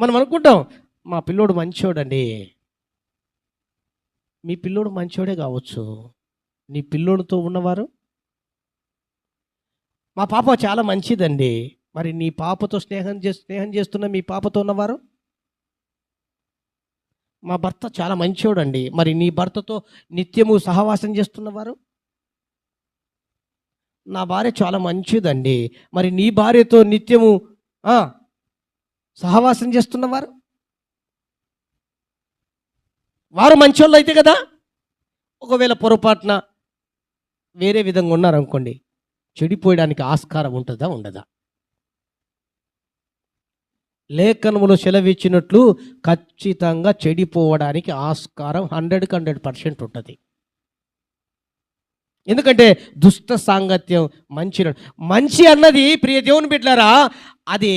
మనం అనుకుంటాం మా పిల్లోడు మంచోడండి. మీ పిల్లోడు మంచోడే కావచ్చు. నీ పిల్లోడితో ఉన్నవారు? మా పాప చాలా మంచిదండి. మరి నీ పాపతో స్నేహం చే స్నేహం చేస్తున్న మీ పాపతో ఉన్నవారు? మా భర్త చాలా మంచోడండి. మరి నీ భర్తతో నిత్యము సహవాసం చేస్తున్నవారు? నా భార్య చాలా మంచిదండి. మరి నీ భార్యతో నిత్యము సహవాసం చేస్తున్నవారు వారు? మంచోళ్ళు అయితే కదా? ఒకవేళ పొరపాటున వేరే విధంగా ఉన్నారనుకోండి చెడిపోయడానికి ఆస్కారం ఉంటుందా ఉండదా? లేఖనములు సెలవిచ్చినట్లు ఖచ్చితంగా చెడిపోవడానికి ఆస్కారం హండ్రెడ్కి హండ్రెడ్ పర్సెంట్ ఉంటుంది. ఎందుకంటే దుష్ట సాంగత్యం మంచి మంచి అన్నది ప్రియ దేవుని బిడ్డారా అది